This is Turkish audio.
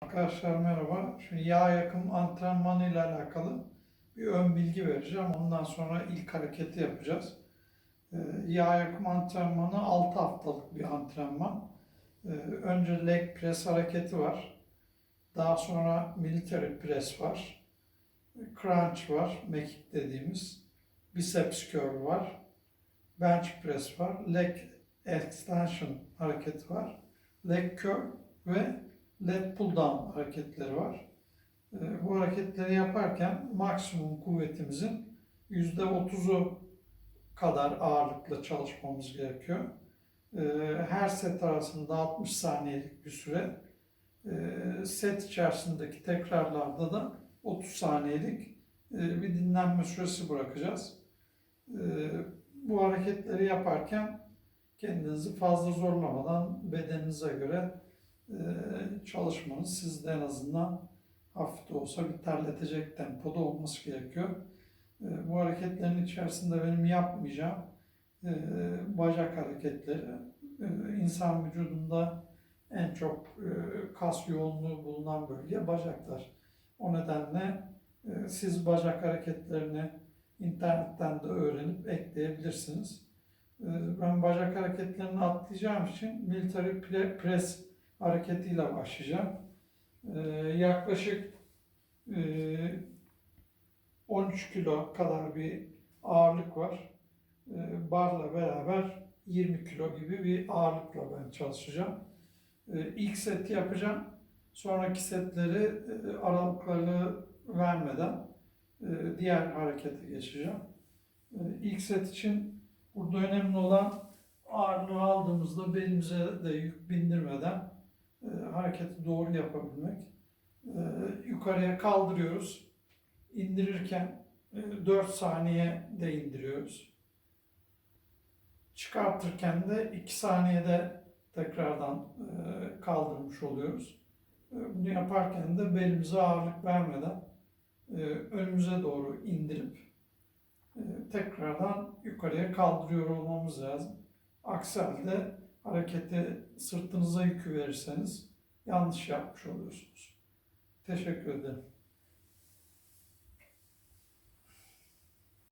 Arkadaşlar merhaba. Şimdi yağ yakım antrenmanı ile alakalı bir ön bilgi vereceğim. Ondan sonra ilk hareketi yapacağız. Ee, Yağ yakım antrenmanı 6 haftalık bir antrenman. Ee, Önce leg press hareketi var. Daha sonra military press var. Crunch var, mekik dediğimiz. Biceps curl var. Bench press var. Leg extension hareketi var. Leg curl ve leg pull down hareketleri var. Ee, Bu hareketleri yaparken maksimum kuvvetimizin %30'u kadar ağırlıkla çalışmamız gerekiyor. Ee, Her set arasında 60 saniyelik bir süre. Ee, Set içerisindeki tekrarlarda da 30 saniyelik e, bir dinlenme süresi bırakacağız. Bu hareketleri yaparken kendinizi fazla zorlamadan bedeninize göre e, çalışmanız sizde en azından hafif de olsa bir terletecek tempoda olması gerekiyor. E, Bu hareketlerin içerisinde benim yapmayacağım e, bacak hareketleri. E, İnsan vücudunda en çok e, kas yoğunluğu bulunan bölge bacaklar. O nedenle e, siz bacak hareketlerini internetten de öğrenip ekleyebilirsiniz. Ben bacak hareketlerini atlayacağım için military pre- press hareketiyle başlayacağım. Ee, yaklaşık e, 13 kilo kadar bir ağırlık var. Ee, barla beraber 20 kilo gibi bir ağırlıkla ben çalışacağım. Ee, ilk seti yapacağım. Sonraki setleri e, aralıklarını vermeden e, diğer harekete geçeceğim. Ee, ilk set için burada önemli olan ağırlığı aldığımızda belimize de yük bindirmeden e, hareketi doğru yapabilmek. E, yukarıya kaldırıyoruz. İndirirken e, 4 saniye de indiriyoruz. Çıkartırken de 2 saniyede tekrardan e, kaldırmış oluyoruz. E, bunu yaparken de belimize ağırlık vermeden e, önümüze doğru indirip e, tekrardan yukarıya kaldırıyor olmamız lazım. Aksi halde hareketi sırtınıza yükü verirseniz yanlış yapmış oluyorsunuz. Teşekkür ederim.